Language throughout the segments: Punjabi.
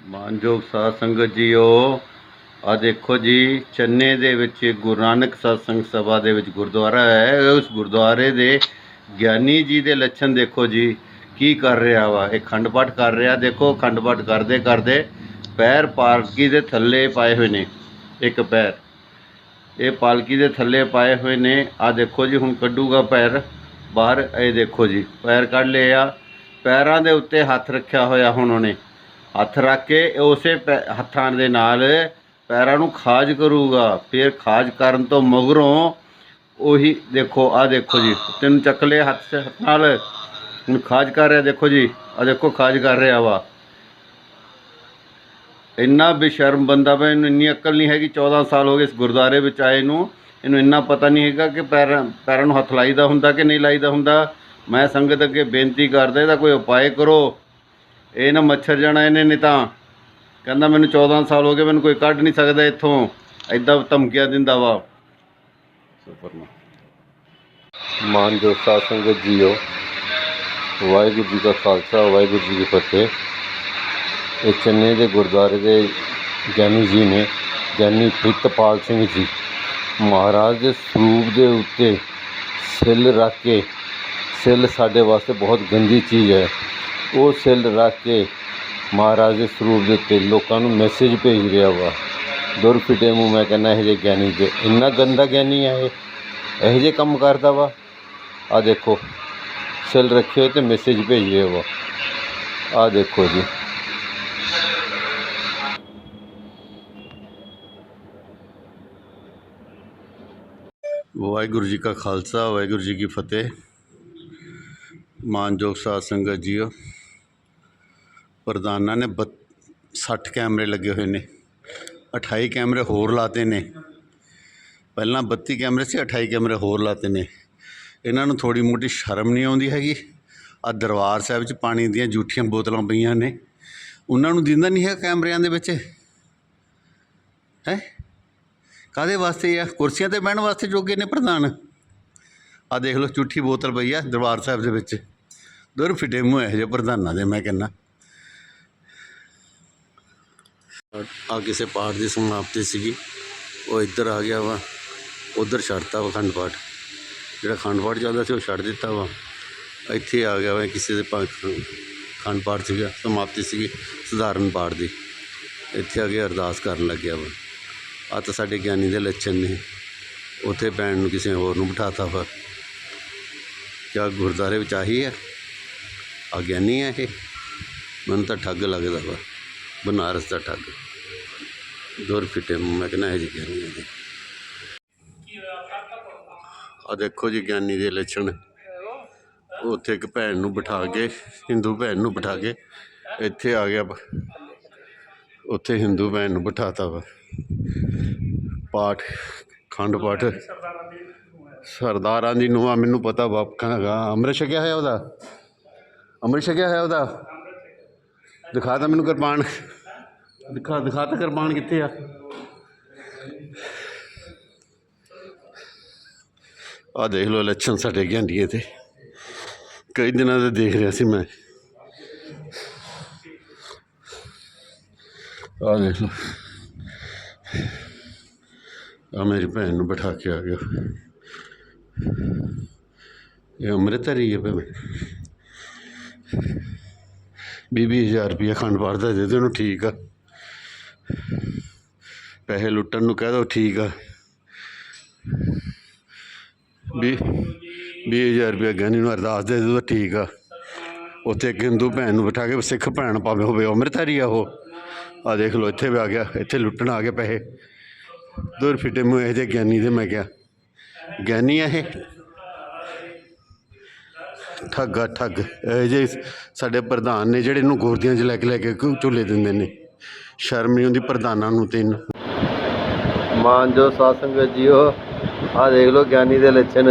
ਮਾਨਯੋਗ ਸਾਧ ਸੰਗਤ ਜੀਓ ਆ ਦੇਖੋ ਜੀ, ਚੰਨੇ ਦੇ ਵਿੱਚ ਗੁਰੂ ਨਾਨਕ ਸਤਸੰਗ ਸਭਾ ਦੇ ਵਿੱਚ ਗੁਰਦੁਆਰਾ ਹੈ। ਉਸ ਗੁਰਦੁਆਰੇ ਦੇ ਗਿਆਨੀ ਜੀ ਦੇ ਲੱਛਣ ਦੇਖੋ ਜੀ, ਕੀ ਕਰ ਰਿਹਾ ਵਾ? ਇਹ ਖੰਡ ਪਾਠ ਕਰ ਰਿਹਾ। ਦੇਖੋ ਖੰਡ ਪਾਠ ਕਰਦੇ ਕਰਦੇ ਪੈਰ ਪਾਲਕੀ ਦੇ ਥੱਲੇ ਪਾਏ ਹੋਏ ਨੇ, ਇੱਕ ਪੈਰ। ਇਹ ਪਾਲਕੀ ਦੇ ਥੱਲੇ ਪਾਏ ਹੋਏ ਨੇ। ਆ ਦੇਖੋ ਜੀ, ਹੁਣ ਕੱਢੂਗਾ ਪੈਰ ਬਾਹਰ। ਇਹ ਦੇਖੋ ਜੀ, ਪੈਰ ਕੱਢ ਲਏ ਆ ਪੈਰਾਂ ਦੇ ਉੱਤੇ ਹੱਥ ਰੱਖਿਆ ਹੋਇਆ ਹੁਣ ਉਹਨੇ। ਹੱਥ ਰੱਖ ਕੇ ਉਸੇ ਪੈ- ਹੱਥਾਂ ਦੇ ਨਾਲ ਪੈਰਾਂ ਨੂੰ ਖਾਜ ਕਰੂਗਾ, ਫਿਰ ਖਾਜ ਕਰਨ ਤੋਂ ਮਗਰੋਂ ਉਹੀ ਦੇਖੋ ਆ ਦੇਖੋ ਜੀ, ਤੈਨੂੰ ਚੱਕ ਲਿਆ ਹੱਥ ਨਾਲ ਹੁਣ ਖਾਜ ਕਰ ਰਿਹਾ, ਦੇਖੋ ਜੀ ਆ ਦੇਖੋ ਖਾਜ ਕਰ ਰਿਹਾ ਵਾ। ਇੰਨਾ ਬੇਸ਼ਰਮ ਬੰਦਾ ਵਾ, ਇਹਨੂੰ ਇੰਨੀ ਅਕਲ ਨਹੀਂ ਹੈਗੀ 14 ਸਾਲ ਹੋ ਗਏ ਇਸ ਗੁਰਦੁਆਰੇ ਵਿੱਚ ਆਏ ਨੂੰ, ਇਹਨੂੰ ਇੰਨਾ ਪਤਾ ਨਹੀਂ ਹੈਗਾ ਕਿ ਪੈਰਾਂ ਪੈਰਾਂ ਨੂੰ ਹੱਥ ਲਾਈਦਾ ਹੁੰਦਾ ਕਿ ਨਹੀਂ ਲਾਈਦਾ ਹੁੰਦਾ। ਮੈਂ ਸੰਗਤ ਅੱਗੇ ਬੇਨਤੀ ਕਰਦਾ, ਇਹਦਾ ਕੋਈ ਉਪਾਅ ਕਰੋ। ਇਹ ਨਾ ਮੱਛਰ ਜਾਣਾ ਇਹਨੇ ਨਹੀਂ ਤਾਂ। ਕਹਿੰਦਾ ਮੈਨੂੰ 14 ਸਾਲ ਹੋ ਗਏ, ਮੈਨੂੰ ਕੋਈ ਕੱਢ ਨਹੀਂ ਸਕਦਾ ਇੱਥੋਂ। ਐਦਾਂ ਧਮਕੀਆਂ ਦਿੰਦਾ ਵਾ। ਸੁਪਰਮਾ। ਮਾਨਯੋਗ ਸਾਧ ਸੰਗਤ ਜੀਓ, ਵਾਹਿਗੁਰੂ ਜੀ ਕਾ ਖਾਲਸਾ, ਵਾਹਿਗੁਰੂ ਜੀ ਕੀ ਫਤਿਹ। ਇਹ ਚੰਨੇ ਦੇ ਗੁਰਦੁਆਰੇ ਦੇ ਗਿਆਨੀ ਜੀ ਨੇ ਗਿਆਨੀ ਪ੍ਰਿਤਪਾਲ ਸਿੰਘ ਜੀ, ਮਹਾਰਾਜ ਦੇ ਸਰੂਪ ਦੇ ਉੱਤੇ ਸਿੱਲ ਰੱਖ ਕੇ, ਸਿੱਲ ਸਾਡੇ ਵਾਸਤੇ ਬਹੁਤ ਗੰਦੀ ਚੀਜ਼ ਹੈ। ਉਹ ਸੈੱਲ ਰੱਖ ਕੇ ਮਹਾਰਾਜ ਦੇ ਸਰੂਪ ਦੇ ਉੱਤੇ ਲੋਕਾਂ ਨੂੰ ਮੈਸੇਜ ਭੇਜ ਰਿਹਾ ਵਾ। ਦੁਰ ਫਿਟੇ ਮੂੰਹ ਮੈਂ ਕਹਿੰਦਾ, ਇਹ ਜੇ ਗਿਆਨੀ ਦੇ ਇੰਨਾ ਗੰਦਾ ਗਿਆਨੀ ਆ ਇਹ, ਇਹੋ ਜਿਹੇ ਕੰਮ ਕਰਦਾ ਵਾ। ਆ ਦੇਖੋ, ਸੈੱਲ ਰੱਖੇ ਹੋਏ ਤੇ ਮੈਸੇਜ ਭੇਜ ਰਿਹਾ ਵਾ। ਆ ਦੇਖੋ ਜੀ। ਵਾਹਿਗੁਰੂ ਜੀ ਕਾ ਖਾਲਸਾ, ਵਾਹਿਗੁਰੂ ਜੀ ਕੀ ਫਤਿਹ। ਮਾਨਯੋਗ ਸਾਧ ਸੰਗਤ ਜੀਓ ਪ੍ਰਧਾਨਾਂ ਨੇ ਬ ਸੱਠ ਕੈਮਰੇ ਲੱਗੇ ਹੋਏ ਨੇ 28 ਕੈਮਰੇ ਹੋਰ ਲਾਤੇ ਨੇ। ਪਹਿਲਾਂ 32 ਕੈਮਰੇ ਸੀ 28 ਕੈਮਰੇ ਹੋਰ ਲਾਤੇ ਨੇ। ਇਹਨਾਂ ਨੂੰ ਥੋੜੀ ਮੋਟੀ ਸ਼ਰਮ ਨਹੀਂ ਆਉਂਦੀ ਹੈਗੀ। ਆ ਦਰਬਾਰ ਸਾਹਿਬ 'ਚ ਪਾਣੀ ਦੀਆਂ ਜੂਠੀਆਂ ਬੋਤਲਾਂ ਪਈਆਂ ਨੇ। ਉਹਨਾਂ ਨੂੰ ਦਿੰਦਾ ਨਹੀਂ ਹੈ ਕੈਮਰਿਆਂ ਦੇ ਵਿੱਚ। ਹੈ? ਕਾਦੇ ਵਾਸਤੇ ਆ? ਕੁਰਸੀਆਂ ਤੇ ਬਹਿਣ ਵਾਸਤੇ ਜੋਗੇ ਨੇ ਪ੍ਰਧਾਨ। ਆ ਦੇਖ ਲਓ ਝੂਠੀ ਬੋਤਲ ਪਈ ਆ ਦਰਬਾਰ ਸਾਹਿਬ ਦੇ ਵਿੱਚ। ਦੁਰ ਫਿਟੇ ਮੂੰਹ ਇਹੋ ਜਿਹੇ ਪ੍ਰਧਾਨਾਂ ਦੇ, ਮੈਂ ਕਹਿੰਦਾ। ਆ ਕਿਸੇ ਪਾਠ ਦੀ ਸਮਾਪਤੀ ਸੀਗੀ। ਉਹ ਇੱਧਰ ਆ ਗਿਆ ਵਾ। ਉਧਰ ਛੱਡਤਾ ਵਾ ਅਖੰਡ ਪਾਠ ਜਿਹੜਾ ਖੰਡ ਪਾਠ ਚੱਲਦਾ ਸੀ ਉਹ ਛੱਡ ਦਿੱਤਾ ਵਾ। ਇੱਥੇ ਆ ਗਿਆ ਵਾ, ਕਿਸੇ ਦੇ ਪਾ- ਖੰਡ ਪਾਠ ਸੀਗਾ, ਸਮਾਪਤੀ ਸੀਗੀ ਸਧਾਰਨ ਪਾਠ ਦੀ। ਇੱਥੇ ਆ ਕੇ ਅਰਦਾਸ ਕਰਨ ਲੱਗਿਆ ਵਾ। ਆ ਤਾਂ ਸਾਡੇ ਗਿਆਨੀ ਦੇ ਲੱਛਣ ਨੇ। ਉੱਥੇ ਪੈਣ ਨੂੰ ਕਿਸੇ ਹੋਰ ਨੂੰ ਬਿਠਾਤਾ ਵਾ। ਕਿਆ ਗੁਰਦਾਰੇ ਵਿੱਚ ਆਹੀ ਹੈ ਆ ਗਿਆਨੀ ਹੈ ਇਹ? ਮੈਨੂੰ ਤਾਂ ਠੱਗ ਲੱਗਦਾ ਵਾ। ਬਨਾਰਸ ਦਾ ਠੱਗ। ਦੌਰ ਫਿੱਟੇ ਮੂੰਹ, ਮੈਂ ਕਹਿੰਦਾ ਇਹ ਜੀ ਗਿਆਨੀ ਹੈ ਆ ਦੇਖੋ ਜੀ ਗਿਆਨੀ ਦੇ ਲੱਛਣ। ਉੱਥੇ ਇੱਕ ਭੈਣ ਨੂੰ ਬਿਠਾ ਕੇ ਹਿੰਦੂ ਭੈਣ ਨੂੰ ਬਿਠਾ ਕੇ ਇੱਥੇ ਆ ਗਿਆ ਉੱਥੇ ਹਿੰਦੂ ਭੈਣ ਨੂੰ ਬਿਠਾਤਾ ਵਾ। ਪਾਠ ਖੰਡ ਪਾਠ। ਸਰਦਾਰਾਂ ਦੀ ਨੂੰਹਾਂ ਮੈਨੂੰ ਪਤਾ ਬਾਪਕਾਂ ਦਾ ਅੰਮ੍ਰਿਤ ਛਕਿਆ ਹੋਇਆ ਉਹਦਾ? ਅੰਮ੍ਰਿਤ ਛਕਿਆ ਹੋਇਆ ਉਹਦਾ? ਦਿਖਾ ਤਾ ਮੈਨੂੰ ਕਿਰਪਾਨ। ਦਿਖਾ ਦਿਖਾ ਤਾਂ ਕਿਰਪਾਨ ਕਿੱਥੇ ਆ? ਆ ਦੇਖ ਲਓ ਲੱਛਣ ਸਾਡੇ ਗਿਆਂਡੀਏ ਤੇ। ਕਈ ਦਿਨਾਂ ਦੇ ਦੇਖ ਰਿਹਾ ਸੀ ਮੈਂ। ਆ ਦੇਖ ਲਓ। ਆ ਮੇਰੀ ਭੈਣ ਨੂੰ ਬਿਠਾ ਕੇ ਆ ਗਿਆ। ਇਹ ਅੰਮ੍ਰਿਤਧਾਰੀ ਹੈ ਭਾਵੇਂ। ਵੀਹ ਵੀਹ ਹਜ਼ਾਰ ਰੁਪਇਆ ਖੰਡ ਪਾਠ ਦਾ ਦੇ ਦੇ, ਉਹਨੂੰ ਠੀਕ ਆ। ਪੈਸੇ ਲੁੱਟਣ ਨੂੰ ਕਹਿ ਦੋ, ਠੀਕ ਆ। ਵੀਹ ਵੀਹ ਹਜ਼ਾਰ ਰੁਪਇਆ ਗਹਿਣੀ ਨੂੰ ਅਰਦਾਸ ਦੇ ਦੋ ਤਾਂ ਠੀਕ ਆ। ਉੱਥੇ ਇੱਕ ਹਿੰਦੂ ਭੈਣ ਨੂੰ ਬਿਠਾ ਕੇ ਸਿੱਖ ਭੈਣ ਭਾਵੇਂ ਹੋਵੇ, ਅੰਮ੍ਰਿਤਧਾਰੀ ਆ ਉਹ। ਆ ਦੇਖ ਲਓ, ਇੱਥੇ ਵੀ ਆ ਗਿਆ, ਇੱਥੇ ਲੁੱਟਣ ਆ ਗਏ ਪੈਸੇ। ਦੂਰ ਫਿੱਟੇ ਮੂੰਹ ਇਹੋ ਜਿਹੇ ਗਿਆਨੀ ਦੇ, ਮੈਂ ਕਿਹਾ, ਗਿਆਨੀ ਆ ਇਹ? ਠੱਗਾ ਠੱਗ। ਇਹ ਜੇ ਸਾਡੇ ਪ੍ਰਧਾਨ ਨੇ ਜਿਹੜੇ ਇਹਨੂੰ ਗੋਰਦੀਆਂ 'ਚ ਲੈ ਕੇ ਲੈ ਕੇ ਘ- ਝੂਲੇ ਦਿੰਦੇ ਨੇ? ਸ਼ਰਮ ਨਹੀਂ ਹੁੰਦੀ ਪ੍ਰਧਾਨਾਂ ਨੂੰ ਤੇ ਮਾਨ ਜੋ ਸਾਧ ਸੰਗਤ ਜੀਓ ਆ ਦੇਖ ਲਓ ਗਿਆਨੀ ਦੇ ਲੱਛਣ।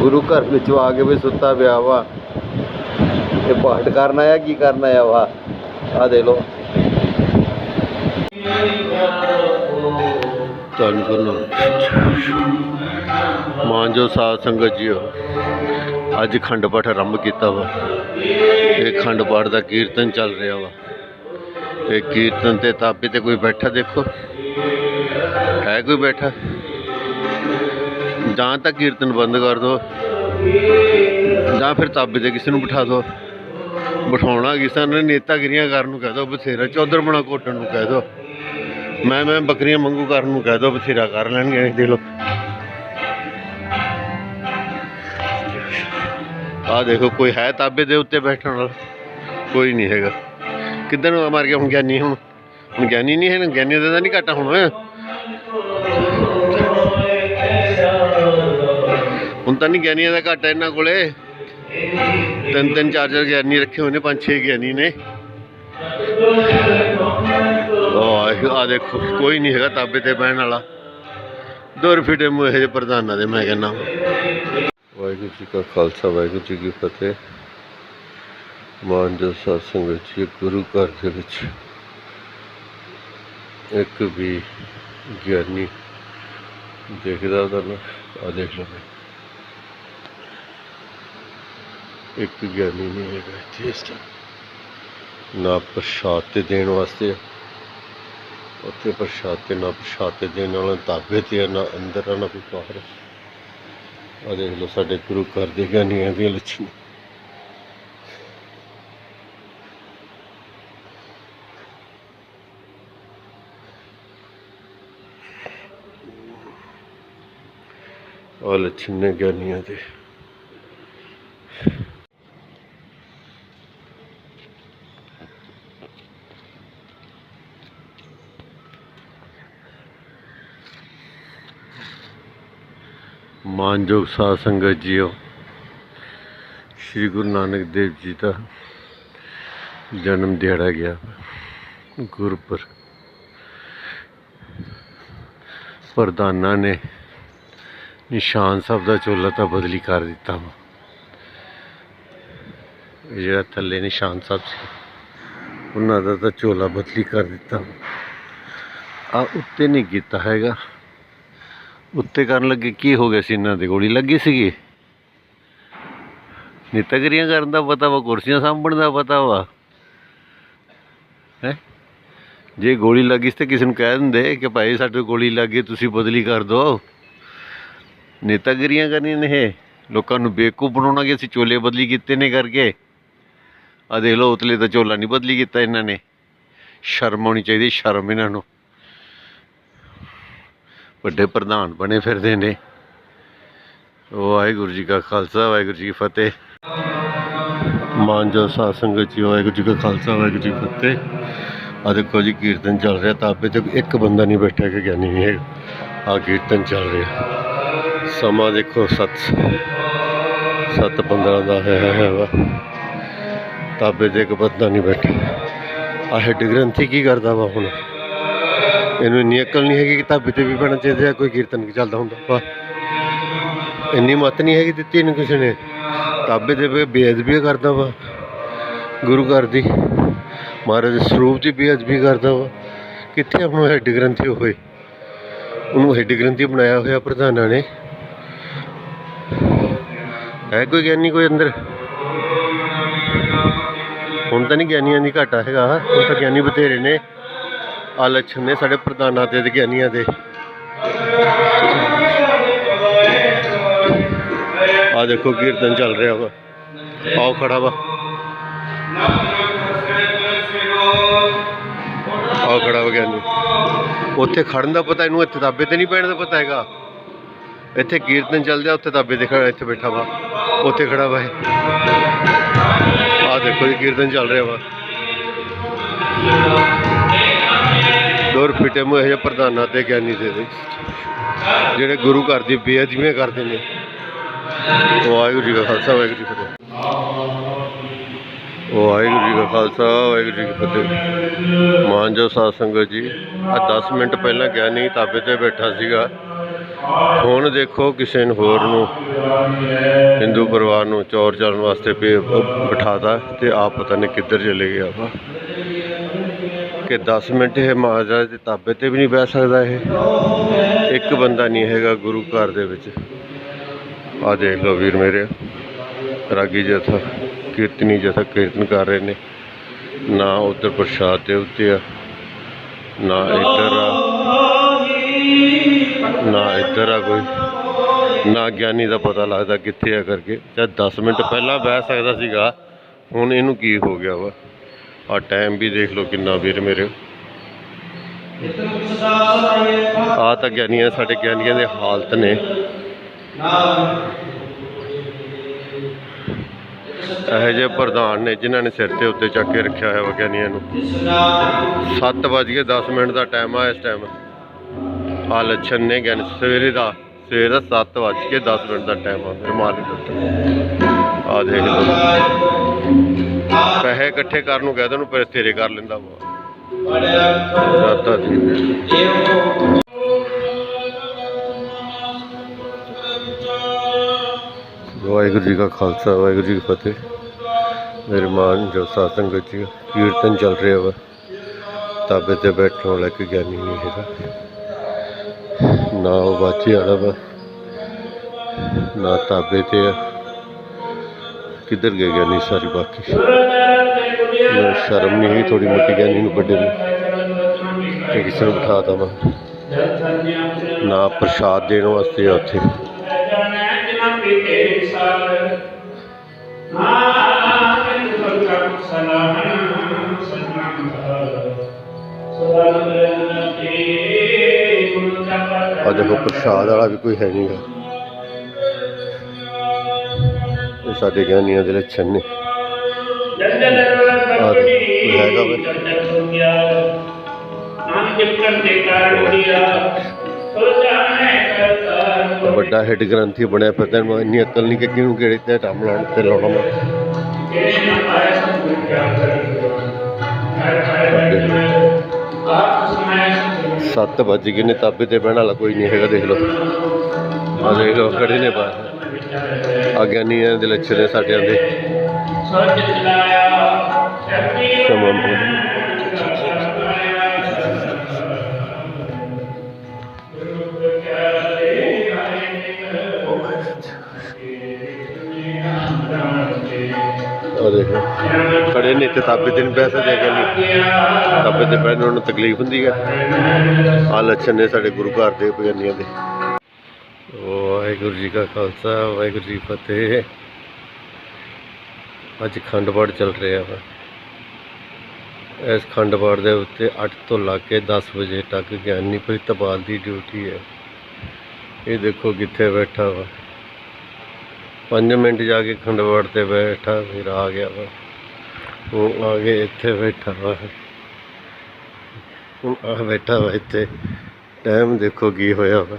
ਗੁਰੂ ਘਰ ਵਿੱਚੋਂ ਆ ਕੇ ਵੀ ਸੁੱਤਾ ਪਿਆ ਵਾ। ਇਹ ਪਾਠ ਕਰਨ ਆਇਆ ਕੀ ਕਰਨ ਆਇਆ ਵਾ? ਆ ਦੇਖ ਲਓ। ਤੁਹਾਨੂੰ ਕਰਨਾ ਮਾਨ ਜੋ ਸਾਧ ਸੰਗਤ ਜੀਓ ਅੱਜ ਖੰਡ ਪਾਠ ਆਰੰਭ ਕੀਤਾ ਵਾ। ਇਹ ਖੰਡ ਪਾਠ ਦਾ ਕੀਰਤਨ ਚੱਲ ਰਿਹਾ ਵਾ। ਤੇ ਕੀਰਤਨ ਤੇ ਤਾਬੇ ਤੇ ਕੋਈ ਬੈਠਾ ਦੇਖੋ। ਹੈ ਕੋਈ ਬੈਠਾ? ਜਾਂ ਤਾਂ ਕੀਰਤਨ ਬੰਦ ਕਰ ਦੋ, ਜਾਂ ਫਿਰ ਤਾਬੇ ਤੇ ਕਿਸੇ ਨੂੰ ਬਿਠਾ ਦੋ। ਬਿਠਾਉਣਾ ਕਿਸੇ ਨੇ ਨੇਤਾਗਿਰੀਆਂ ਕਰਨ ਨੂੰ ਕਹਿ ਦੋ, ਬਥੇਰਾ। ਚੌਧਰ ਬਣਾ ਘੋਟਣ ਨੂੰ ਕਹਿ ਦੋ। ਮੈਂ ਮੈਂ ਬੱਕਰੀਆਂ ਮੰਗੂ ਕਰਨ ਨੂੰ ਕਹਿ ਦੋ, ਬਥੇਰਾ ਕਰ ਲੈਣਗੇ ਦੇਖ ਲਓ ਆ ਦੇਖੋ, ਕੋਈ ਹੈ ਤਾਬੇ ਦੇ ਉੱਤੇ ਬੈਠਣ ਵਾਲਾ? ਕੋਈ ਨਹੀਂ ਹੈਗਾ। ਕਿੱਧਰ ਨੂੰ ਮਾਰ ਗਿਆ? ਹੁਣ ਗਿਆਨੀ ਹੁਣ। ਹੁਣ ਗਿਆਨੀ ਨਹੀਂ ਹੈ, ਗਿਆਨੀ ਦਾ ਨਹੀਂ ਘਾਟਾ ਹੁਣ। ਹੁਣ ਤਾਂ ਨਹੀਂ ਗਿਆਨੀਆਂ ਦਾ ਘਾਟਾ ਇਹਨਾਂ ਕੋਲੇ। ਤਿੰਨ ਤਿੰਨ, ਚਾਰ ਚਾਰ ਗਿਆਨੀ ਰੱਖੇ ਹੋਏ ਨੇ, ਪੰਜ, ਛੇ ਗਿਆਨੀ ਨੇ। ਆ ਦੇਖੋ, ਕੋਈ ਨਹੀਂ ਹੈਗਾ ਤਾਬੇ ਤੇ ਬਹਿਣ ਵਾਲਾ। ਦੌਰ ਫਿਟੇ ਮੂੰਹ ਇਹੋ ਜਿਹੇ ਪ੍ਰਧਾਨਾਂ ਦੇ, ਮੈਂ ਕਹਿੰਦਾ। ਵਾਹਿਗੁਰੂ ਜੀ ਕਾ ਖਾਲਸਾ, ਵਾਹਿਗੁਰੂ ਜੀ ਕੀ ਫਤਿਹ। ਮਾਨਜੋ ਸਤਸੰਗ ਵਿੱਚ ਇਹ ਗੁਰੂ ਘਰ ਦੇ ਵਿੱਚ ਇੱਕ ਵੀ ਗਿਆਨੀ ਦੇਖਦਾ ਉਹਦਾ ਨਾ ਆ ਦੇਖ ਲਓ ਇੱਕ ਗਿਆਨੀ ਨਹੀਂ ਹੈਗਾ ਇੱਥੇ ਇਸ ਟਾਈਮ ਨਾ ਪ੍ਰਸ਼ਾਦ ਤੇ ਦੇਣ ਵਾਸਤੇ ਆ। ਉੱਥੇ ਪ੍ਰਸ਼ਾਦ ਤੇ ਨਾ ਪ੍ਰਸ਼ਾਦ ਤੇ ਦੇਣ ਵਾਲਾ ਤਾਬੇ ਤੇ ਆ, ਨਾ ਅੰਦਰ ਆ, ਨਾ ਕੋਈ ਬਾਹਰ ਆ। ਦੇਖ ਲਓ ਸਾਡੇ ਗੁਰੂ ਘਰ ਦੇ ਗਿਆਨੀਆਂ ਦੀਆਂ ਲੱਛਣ ਆ ਲੱਛਣ ਨੇ ਗਿਆਨੀਆਂ ਦੇ। ਮਾਨਯੋਗ ਸਾਧ ਸੰਗਤ ਜੀਓ, ਸ੍ਰੀ ਗੁਰੂ ਨਾਨਕ ਦੇਵ ਜੀ ਦਾ ਜਨਮ ਦਿਹਾੜਾ ਗਿਆ ਗੁਰਪੁਰ ਪ੍ਰਧਾਨਾਂ ਨੇ ਨਿਸ਼ਾਨ ਸਾਹਿਬ ਦਾ ਚੋਲਾ ਤਾਂ ਬਦਲੀ ਕਰ ਦਿੱਤਾ ਵਾ। ਜਿਹੜਾ ਥੱਲੇ ਨਿਸ਼ਾਨ ਸਾਹਿਬ ਸੀ, ਉਹਨਾਂ ਦਾ ਤਾਂ ਚੋਲਾ ਬਦਲੀ ਕਰ ਦਿੱਤਾ ਆ ਉੱਤੇ ਨਹੀਂ ਕੀਤਾ ਹੈਗਾ। ਉੱਤੇ ਕਰਨ ਲੱਗੇ ਕੀ ਹੋ ਗਿਆ ਸੀ ਇਹਨਾਂ ਦੇ? ਗੋਲੀ ਲੱਗੀ ਸੀਗੀ? ਨਿਤਗਰੀਆਂ ਕਰਨ ਦਾ ਪਤਾ ਵਾ, ਕੁਰਸੀਆਂ ਸਾਂਭਣ ਦਾ ਪਤਾ ਵਾ। ਹੈ? ਜੇ ਗੋਲੀ ਲੱਗੀ ਸੀ ਤੇ ਕਿਸੇ ਨੂੰ ਕਹਿ ਦਿੰਦੇ ਕਿ ਭਾਈ ਸਾਡੇ ਗੋਲੀ ਲੱਗੀ, ਤੁਸੀਂ ਬਦਲੀ ਕਰ ਦਿਓ। ਨੇਤਾਗਿਰੀਆਂ ਕਰਨੀਆਂ ਨੇ ਇਹ। ਲੋਕਾਂ ਨੂੰ ਬੇਵਕੂਫ ਬਣਾਉਣਾ ਕਿ ਅਸੀਂ ਚੋਲੇ ਬਦਲੀ ਕੀਤੇ ਨੇ ਕਰਕੇ। ਆ ਦੇਖ ਲਓ, ਉਤਲੇ ਤਾਂ ਚੋਲਾ ਨਹੀਂ ਬਦਲੀ ਕੀਤਾ ਇਹਨਾਂ ਨੇ। ਸ਼ਰਮ ਆਉਣੀ ਚਾਹੀਦੀ, ਸ਼ਰਮ ਇਹਨਾਂ ਨੂੰ। ਵੱਡੇ ਪ੍ਰਧਾਨ ਬਣੇ ਫਿਰਦੇ ਨੇ। ਵਾਹਿਗੁਰੂ ਜੀ ਕਾ ਖਾਲਸਾ, ਵਾਹਿਗੁਰੂ ਜੀ ਕੀ ਫਤਿਹ। ਮਾਨਜੋ ਸਾਧ ਸੰਗਤ ਜੀ, ਵਾਹਿਗੁਰੂ ਜੀ ਕਾ ਖਾਲਸਾ, ਵਾਹਿਗੁਰੂ ਜੀ ਫਤਿਹ। ਆ ਦੇਖੋ ਜੀ, ਕੀਰਤਨ ਚੱਲ ਰਿਹਾ ਤਾਬੇ ਤੇ ਇੱਕ ਬੰਦਾ ਨਹੀਂ ਬੈਠਾ ਕਿ ਗਿਆਨੀ ਨਹੀਂ ਹੈਗਾ। ਆ ਕੀਰਤਨ ਚੱਲ ਰਿਹਾ। ਸਮਾਂ ਦੇਖੋ 7 7 15 ਦਾ ਹੈ ਵਾ। ਤਾਬੇ ਤੇ ਇੱਕ ਬੰਦਾ ਨਹੀਂ ਬੈਠਾ। ਆ ਹੈਡ ਗ੍ਰੰਥੀ ਕੀ ਕਰਦਾ ਵਾ ਹੁਣ? ਇਹਨੂੰ ਇੰਨੀ ਅਕਲ ਨਹੀਂ ਹੈਗੀ ਕਿ ਤਾਬੇ ਤੇ ਵੀ ਬਣਾ ਚਾਹੀਦਾ ਕੋਈ ਕੀਰਤਨ ਚੱਲਦਾ ਹੁੰਦਾ। ਵਾ ਇੰਨੀ ਮਤ ਨਹੀਂ ਹੈਗੀ ਦਿੱਤੀ ਇਹਨੂੰ ਕਿਸੇ ਨੇ। ਤਾਬੇ ਤੇ ਬੇਅਦਬੀ ਕਰਦਾ ਵਾ। ਗੁਰੂ ਘਰ ਦੀ ਮਹਾਰਾਜ ਦੇ ਸਰੂਪ ਦੀ ਬੇਅਦਬੀ ਕਰਦਾ ਵਾ। ਕਿੱਥੇ ਆਪਣਾ ਹੈਡ ਗ੍ਰੰਥੀ ਹੋਏ ਉਹਨੂੰ ਹੈਡ ਗ੍ਰੰਥੀ ਬਣਾਇਆ ਹੋਇਆ ਪ੍ਰਧਾਨਾਂ ਨੇ। ਹੈ ਕੋਈ ਗਿਆਨੀ, ਕੋਈ ਅੰਦਰ? ਹੁਣ ਤਾਂ ਨਹੀਂ ਗਿਆਨੀਆਂ ਦੀ ਘਾਟਾ ਹੈਗਾ ਹੁਣ ਤਾਂ ਗਿਆਨੀ ਬਥੇਰੇ ਨੇ। ਆ ਨੇ ਸਾਡੇ ਪ੍ਰਧਾਨਾਂ ਤੇ ਗਿਆਨੀਆਂ ਦੇ। ਆ ਦੇਖੋ ਕੀਰਤਨ ਚੱਲ ਰਿਹਾ ਵਾ। ਆਓ ਖੜਾ ਵਾ। ਆਓ ਖੜਾ ਵਾ ਗਿਆਨੀ। ਉੱਥੇ ਖੜਨ ਦਾ ਪਤਾ, ਇਹਨੂੰ ਇੱਥੇ ਤਾਬੇ ਤੇ ਨਹੀਂ ਪੈਣ ਦਾ ਪਤਾ ਹੈਗਾ। ਇੱਥੇ ਕੀਰਤਨ ਚੱਲਦਾ, ਉੱਥੇ ਤਾਬੇ ਤੇ ਖੜਾ, ਇੱਥੇ ਬੈਠਾ ਵਾ। ਉੱਥੇ ਖੜਾ ਵਾ ਆ ਦੇਖੋ ਜੀ, ਕੀਰਤਨ ਚੱਲ ਰਿਹਾ ਵਾ। ਦੌਰ ਫਿਟੇ ਮੂੰਹ ਇਹੋ ਪ੍ਰਧਾਨਾਂ ਤੇ ਗਿਆਨੀ ਦੇ ਵਿੱਚ, ਜਿਹੜੇ ਗੁਰੂ ਘਰ ਦੀ ਬੇਅਦਬੀਆਂ ਕਰਦੇ ਨੇ। ਵਾਹਿਗੁਰੂ ਜੀ ਕਾ ਖਾਲਸਾ, ਵਾਹਿਗੁਰੂ ਜੀ ਫਤਿਹ। ਵਾਹਿਗੁਰੂ ਜੀ ਕਾ ਖਾਲਸਾ, ਵਾਹਿਗੁਰੂ ਜੀ ਕੀ ਫਤਿਹ। ਮਾਨਜੋ ਸਾਧ ਸੰਗਤ ਜੀ ਆ 10 ਮਿੰਟ ਪਹਿਲਾਂ ਗਿਆਨੀ ਤਾਬੇ ਤੇ ਬੈਠਾ ਸੀਗਾ। ਹੁਣ ਦੇਖੋ ਕਿਸੇ ਨੂੰ ਹੋਰ ਨੂੰ, ਹਿੰਦੂ ਪਰਿਵਾਰ ਨੂੰ ਚੋਰ ਚੱਲਣ ਵਾਸਤੇ ਪੇ- ਬਿਠਾਤਾ ਤੇ ਆਪ ਪਤਾ ਨਹੀਂ ਕਿੱਧਰ ਚਲੇ ਗਿਆ ਵਾ। ਕਿ 10 ਮਿੰਟ ਇਹ ਮਹਾਰਾਜ ਦੇ ਤਾਬੇ ਤੇ ਵੀ ਨਹੀਂ ਬਹਿ ਸਕਦਾ ਇਹ। ਇੱਕ ਬੰਦਾ ਨਹੀਂ ਹੈਗਾ ਗੁਰੂ ਘਰ ਦੇ ਵਿੱਚ। ਆ ਦੇਖ ਲਓ ਵੀਰ ਮੇਰੇ, ਰਾਗੀ ਜਥਾ, ਕੀਰਤਨੀ ਜਥਾ ਕੀਰਤਨ ਕਰ ਰਹੇ ਨੇ। ਨਾ ਉੱਧਰ ਪ੍ਰਸ਼ਾਦ ਦੇ ਉੱਤੇ ਆ, ਨਾ ਇੱਧਰ ਆ। ਨਾ ਇੱਧਰ ਆ ਕੋਈ, ਨਾ ਗਿਆਨੀ ਦਾ ਪਤਾ ਲੱਗਦਾ ਕਿੱਥੇ ਆ ਕਰਕੇ। ਚਾਹੇ 10 ਮਿੰਟ ਪਹਿਲਾਂ ਬਹਿ ਸਕਦਾ ਸੀਗਾ, ਹੁਣ ਇਹਨੂੰ ਕੀ ਹੋ ਗਿਆ ਵਾ? ਆ ਟਾਈਮ ਵੀ ਦੇਖ ਲਓ ਕਿੰਨਾ ਵੀਰ ਮੇਰੇ। ਆ ਤਾਂ ਗਿਆਨੀਆਂ, ਸਾਡੇ ਗਿਆਨੀਆਂ ਦੇ ਹਾਲਤ ਨੇ। ਇਹੋ ਜਿਹੇ ਪ੍ਰਧਾਨ ਨੇ ਜਿਨ੍ਹਾਂ ਨੇ ਸਿਰ ਤੇ ਉੱਤੇ ਚੱਕ ਕੇ ਰੱਖਿਆ ਹੋਇਆ ਵਾ ਗਿਆਨੀਆਂ ਨੂੰ। 7 ਵੱਜ ਕੇ 10 ਮਿੰਟ ਦਾ ਟਾਈਮ ਆ ਇਸ ਟਾਈਮ ਆ ਲੱਛਣ ਨੇ ਗਿਆਨ ਸਵੇਰੇ ਦਾ ਸਵੇਰੇ ਦਾ 7 ਵੱਜ ਕੇ 10 ਮਿੰਟ ਦਾ ਟਾਈਮ ਆ ਮੇਰੇ ਮਾਲਿਕ ਆ ਦੇਖ ਲਓ। ਪੈਸੇ ਇਕੱਠੇ ਕਰਨ ਨੂੰ ਕਹਿੰਦੇ ਨੂੰ ਪਰ ਤੇਰੇ ਕਰ ਲੈਂਦਾ ਵਾ। ਦਾਤਾ ਜੀ ਵਾਹਿਗੁਰੂ ਜੀ ਕਾ ਖਾਲਸਾ, ਵਾਹਿਗੁਰੂ ਜੀ ਕੀ ਫਤਿਹ। ਮੇਰੇ ਮਾਨ ਜੋ ਸਾਧ ਸੰਗਤ ਜੀ ਕੀਰਤਨ ਚੱਲ ਰਿਹਾ ਵਾ, ਤਾਬੇ ਤੇ ਬੈਠਣ ਵਾਲਾ ਇੱਕ ਗਿਆਨੀ ਨਹੀਂ ਹੈਗਾ। ਨਾ ਉਹ ਬਾਚੀ ਵਾਲਾ ਵਾ, ਨਾ ਤਾਬੇ ਤੇ ਆ। ਕਿੱਧਰ ਗਏ ਗਿਆਨੀ ਸਾਰੀ ਬਾਕੀ? ਸ਼ਰਮ ਨਹੀਂ ਹੋਈ ਥੋੜੀ ਮੋਟੀ ਗਿਆਨੀ ਨੂੰ ਵੱਡੇ ਨੂੰ। ਕਿ ਕਿਸੇ ਨੂੰ ਬਿਠਾ ਦਵਾਂ ਨਾ ਪ੍ਰਸ਼ਾਦ ਦੇਣ ਵਾਸਤੇ ਆ ਉੱਥੇ। ਆ ਦੇਖੋ ਪ੍ਰਸ਼ਾਦ ਵਾਲਾ ਵੀ ਕੋਈ ਹੈ ਨਹੀਂਗਾ ਇਹ ਸਾਡੇ ਗਿਆਨੀਆਂ ਦੇ ਲੱਛਣ ਨੇ। ਵੱਡਾ ਹਿੱਟ ਗ੍ਰੰਥੀ ਬਣਿਆ ਪਤਾ ਨੂੰ ਇੰਨੀ ਅਕਲ ਨਹੀਂ ਕਿ ਕਿਉਂ ਕਿਹੜੇ ਤੇ ਟਾਮ ਲਾਉਣ ਤੇ ਲਾਉਣਾ ਮੈਂ ਸੱਤ ਵੱਜ ਗਏ ਨੇ ਤਾਬੇ ਤੇ ਬਹਿਣ ਵਾਲਾ ਕੋਈ ਨਹੀਂ ਹੈਗਾ ਦੇਖ ਲਓ। ਆ ਦੇਖ ਲਓ ਖੜੇ ਨੇ ਬਾਹਰ। ਆਗਿਆਨੀਆਂ ਦੇ ਲੱਛੇ ਨੇ ਸਾਡਿਆਂ ਦੇ। ਸਮਾਂ ਖੜੇ ਨੇ ਤੇ ਤਾਬੇ ਤੇ ਨਹੀਂ ਬਹਿ ਸਕਦੇ ਗਿਆਨੀ ਤਾਬੇ ਤੇ ਬਹਿਣ ਨੂੰ ਤਕਲੀਫ ਹੁੰਦੀ ਹੈ। ਆ ਲੱਛਣ ਨੇ ਸਾਡੇ ਗੁਰੂ ਘਰ ਦੇ ਗਿਆਨੀਆਂ ਦੇ। ਵਾਹਿਗੁਰੂ ਜੀ ਕਾ ਖਾਲਸਾ, ਵਾਹਿਗੁਰੂ ਜੀ ਫਤਿਹ। ਅੱਜ ਖੰਡ ਚੱਲ ਰਿਹਾ ਵਾ। ਇਸ ਖੰਡ ਪਾਠ ਦੇ ਉੱਤੇ 8 ਤੋਂ ਲਾ ਕੇ 10 ਵਜੇ ਤੱਕ ਗਿਆਨੀ ਪ੍ਰਿਤਪਾਲ ਦੀ ਡਿਊਟੀ ਹੈ। ਇਹ ਦੇਖੋ ਕਿੱਥੇ ਬੈਠਾ ਵਾ। 5 ਮਿੰਟ ਜਾ ਕੇ ਖੰਡ ਪਾਠ ਤੇ ਬੈਠਾ, ਫਿਰ ਆ ਗਿਆ ਵਾ। ਉਹ ਆ ਕੇ ਇੱਥੇ ਬੈਠਾ ਵਾ। ਹੁਣ ਆ ਬੈਠਾ ਵਾ ਇੱਥੇ। ਟਾਈਮ ਦੇਖੋ ਕੀ ਹੋਇਆ ਵਾ।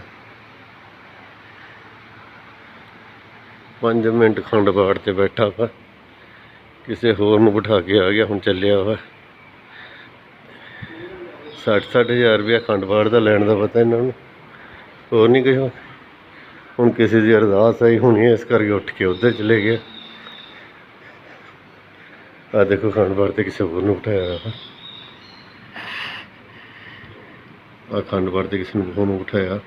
5 ਮਿੰਟ ਖੰਡ ਪਾਠ ਤੇ ਬੈਠਾ ਵਾ। ਕਿਸੇ ਹੋਰ ਨੂੰ ਬਿਠਾ ਕੇ ਆ ਗਿਆ, ਹੁਣ ਚੱਲਿਆ ਵਾ। 60 ਹਜ਼ਾਰ ਰੁਪਇਆ ਖੰਡ ਪਾਠ ਦਾ ਲੈਣ ਦਾ ਪਤਾ ਇਹਨਾਂ ਨੂੰ। ਹੋਰ ਨਹੀਂ ਕੁਛ। ਹੁਣ ਕਿਸੇ ਦੀ ਅਰਦਾਸ ਆਈ ਹੁਣੀ ਇਸ ਕਰਕੇ ਉੱਠ ਕੇ ਉੱਧਰ ਚਲੇ ਗਿਆ। ਆ ਦੇਖੋ ਖੰਡ ਪਾਠ ਤੇ ਕਿਸੇ ਹੋਰ ਨੂੰ ਬਿਠਾਇਆ ਵਾ ਆ ਖੰਡ ਪਾਠ ਤੇ ਕਿਸੇ ਨੂੰ ਹੋਰ ਨੂੰ ਬਿਠਾਇਆ।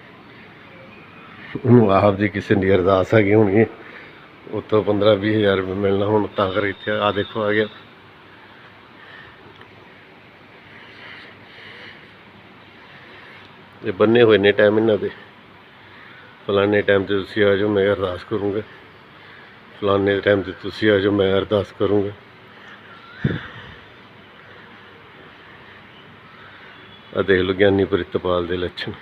ਉਹਨੂੰ ਆਪ ਦੀ ਕਿਸੇ ਦੀ ਅਰਦਾਸ ਆ ਗਈ ਹੋਣੀ। ਹੈ ਉਤੋਂ 15 20 ਹਜ਼ਾਰ ਰੁਪਏ ਮਿਲਣਾ ਹੁਣ ਤਾਂ ਕਰ ਇੱਥੇ। ਆ ਦੇਖੋ, ਆ ਗਿਆ। ਇਹ ਬੰਨੇ ਹੋਏ ਨੇ ਟਾਈਮ ਇਹਨਾਂ ਦੇ। ਫਲਾਣੇ ਟਾਈਮ ਤੇ ਤੁਸੀਂ ਆ ਜਾਓ, ਮੈਂ ਅਰਦਾਸ ਕਰੂੰਗਾ। ਫਲਾਣੇ ਟਾਈਮ ਤੇ ਤੁਸੀਂ ਆ ਜਾਓ, ਮੈਂ ਅਰਦਾਸ ਕਰੂੰਗਾ। ਆ ਦੇਖ ਲਓ ਗਿਆਨੀ ਪ੍ਰਿਤਪਾਲ ਦੇ ਲੱਛਣ।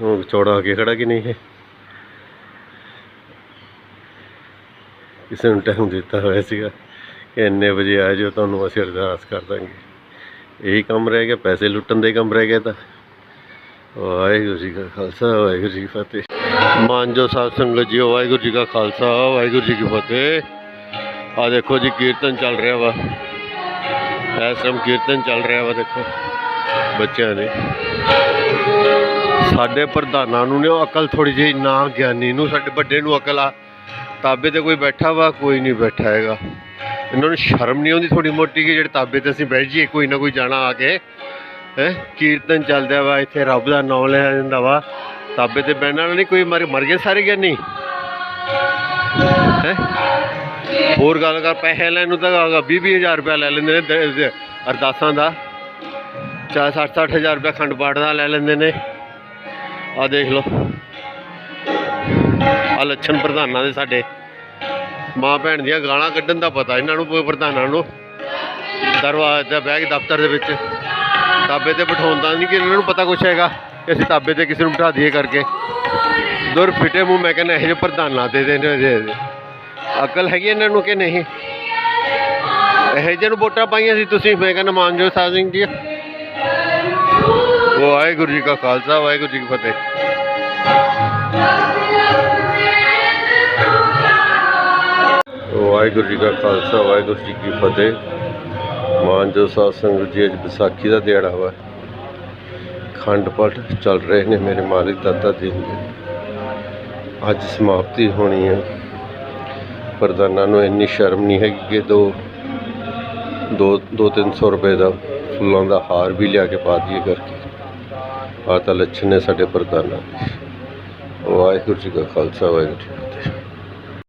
ਉਹ ਚੌੜਾ ਹੋ ਕੇ ਖੜਾ ਕਿ ਨਹੀਂ ਹੈ? ਕਿਸੇ ਨੂੰ ਟਾਈਮ ਦਿੱਤਾ ਹੋਇਆ ਸੀਗਾ ਕਿ ਇੰਨੇ ਵਜੇ ਆ ਜਾਓ ਤੁਹਾਨੂੰ ਅਸੀਂ ਅਰਦਾਸ ਕਰ ਦਾਂਗੇ। ਇਹੀ ਕੰਮ ਰਹਿ ਗਿਆ, ਪੈਸੇ ਲੁੱਟਣ ਦੇ ਕੰਮ ਰਹਿ ਗਿਆ ਤਾਂ। ਵਾਹਿਗੁਰੂ ਜੀ ਕਾ ਖਾਲਸਾ, ਵਾਹਿਗੁਰੂ ਜੀ ਕੀ ਫਤਿਹ। ਮਾਨਜੋ ਸਾਧ ਸੰਗਤ ਜੀ ਵਾਹਿਗੁਰੂ ਜੀ ਕਾ ਖਾਲਸਾ, ਵਾਹਿਗੁਰੂ ਜੀ ਕੀ ਫਤਿਹ। ਆ ਦੇਖੋ ਜੀ, ਕੀਰਤਨ ਚੱਲ ਰਿਹਾ ਵਾ। ਇਸ ਟਾਈਮ ਕੀਰਤਨ ਚੱਲ ਰਿਹਾ ਵਾ, ਦੇਖੋ, ਬੱਚਿਆਂ ਨੇ ਸਾਡੇ ਪ੍ਰਧਾਨਾਂ ਨੂੰ ਨੇ ਉਹ ਅਕਲ ਥੋੜੀ ਜਿਹੀ ਨਾ ਗਿਆਨੀ ਨੂੰ, ਸਾਡੇ ਵੱਡੇ ਨੂੰ ਅਕਲ ਆ। ਤਾਬੇ ਤੇ ਕੋਈ ਬੈਠਾ ਵਾ, ਕੋਈ ਨਹੀਂ ਬੈਠਾ ਹੈਗਾ। ਇਹਨਾਂ ਨੂੰ ਸ਼ਰਮ ਨਹੀਂ ਆਉਂਦੀ ਥੋੜੀ ਮੋਟੀ ਕਿ ਜਿਹੜੇ ਤਾਬੇ ਤੇ ਅਸੀਂ ਬੈਠ ਜਾਈਏ, ਕੋਈ ਨਾ ਕੋਈ ਜਾਣਾ ਆ ਕੇ। ਹੈ, ਕੀਰਤਨ ਚੱਲਦਾ ਵਾ, ਇੱਥੇ ਰੱਬ ਦਾ ਨਾਮ ਲਿਆ ਜਾਂਦਾ ਵਾ। ਤਾਬੇ ਤੇ ਬਹਿਣ ਵਾਲਾ ਨਹੀਂ, ਕੋਈ ਮਰ ਮਰ ਗਏ ਸਾਰੇ ਗਿਆਨੀ ਹੈ? ਹੋਰ ਗੱਲ ਕਰ, ਪੈਸੇ ਲੈਣ ਨੂੰ ਤਾਂ 20 ਹਜ਼ਾਰ ਰੁਪਇਆ ਲੈ ਲੈਂਦੇ ਨੇ ਅਰਦਾਸਾਂ ਦਾ। ਚਾਰ 60 60 ਹਜ਼ਾਰ ਰੁਪਇਆ ਖੰਡ ਪਾਠ ਦਾ ਲੈ ਲੈਂਦੇ ਨੇ। ਆ ਦੇਖ ਲਓ। ਆ ਲੱਛਣ ਪ੍ਰਧਾਨਾਂ ਦੇ ਸਾਡੇ। ਮਾਂ ਭੈਣ ਦੀਆਂ ਗਾਲਾਂ ਕੱਢਣ ਦਾ ਪਤਾ, ਇਹਨਾਂ ਨੂੰ ਪ੍ਰਧਾਨਾਂ ਨੂੰ। ਦਰਵਾਜ਼ੇ ਤੇ ਬਹਿ ਕੇ ਦਫ਼ਤਰ ਦੇ ਵਿੱਚ। ਤਾਬੇ ਤੇ ਬਿਠਾਉਣ ਦਾ ਨਹੀਂ ਕਿ ਇਹਨਾਂ ਨੂੰ ਪਤਾ ਕੁਛ ਹੈਗਾ। ਕਿ ਅਸੀਂ ਤਾਬੇ ਤੇ ਕਿਸੇ ਨੂੰ ਬਿਠਾ ਦਈਏ ਕਰਕੇ। ਦੁਰ ਫਿੱਟੇ ਮੂੰਹ ਮੈਂ ਕਹਿੰਦਾ, ਇਹੋ ਜਿਹੇ ਪ੍ਰਧਾਨਾਂ ਦੇ ਦੇ ਨੇ ਅਕਲ ਹੈਗੀ ਇਹਨਾਂ ਨੂੰ ਕਿ ਨਹੀਂ? ਇਹੋ ਜਿਹੇ ਨੂੰ ਵੋਟਾਂ ਪਾਈਆਂ ਸੀ ਤੁਸੀਂ, ਮੈਂ ਕਹਿੰਦਾ ਮਾਨਜੋਤ ਸਾਹਿਬ ਸਿੰਘ ਜੀ। ਵਾਹਿਗੁਰੂ ਜੀ ਕਾ ਖਾਲਸਾ, ਵਾਹਿਗੁਰੂ ਜੀ ਕੀ ਫਤਿਹ। ਵਾਹਿਗੁਰੂ ਜੀ ਕਾ ਖਾਲਸਾ, ਵਾਹਿਗੁਰੂ ਜੀ ਕੀ ਫਤਿਹ। ਮਾਨਜੋ ਸਾਧ ਸੰਗਤ ਜੀ, ਅੱਜ ਵਿਸਾਖੀ ਦਾ ਦਿਹਾੜਾ ਵਾ। ਅਖੰਡ ਪਾਠ ਚੱਲ ਰਹੇ ਨੇ ਮੇਰੇ ਮਾਲਿਕ ਦਾਤਾ ਜੀ ਦੇ। ਅੱਜ ਸਮਾਪਤੀ ਹੋਣੀ ਹੈ। ਪ੍ਰਧਾਨਾਂ ਨੂੰ ਇੰਨੀ ਸ਼ਰਮ ਨਹੀਂ ਹੈਗੀ ਕਿ ਦੋ ਦੋ ਦੋ ਤਿੰਨ ਸੌ ਰੁਪਏ ਦਾ ਫੁੱਲਾਂ ਦਾ ਹਾਰ ਵੀ ਲਿਆ ਕੇ ਪਾ ਦਈਏ ਕਰਕੇ ਆਹ ਤਾਂ ਲੱਛਣ ਨੇ ਸਾਡੇ ਪ੍ਰਧਾਨਾਂ ਦੇ। ਵਾਹਿਗੁਰੂ ਜੀ ਕਾ ਖਾਲਸਾ, ਵਾਹਿਗੁਰੂ ਜੀ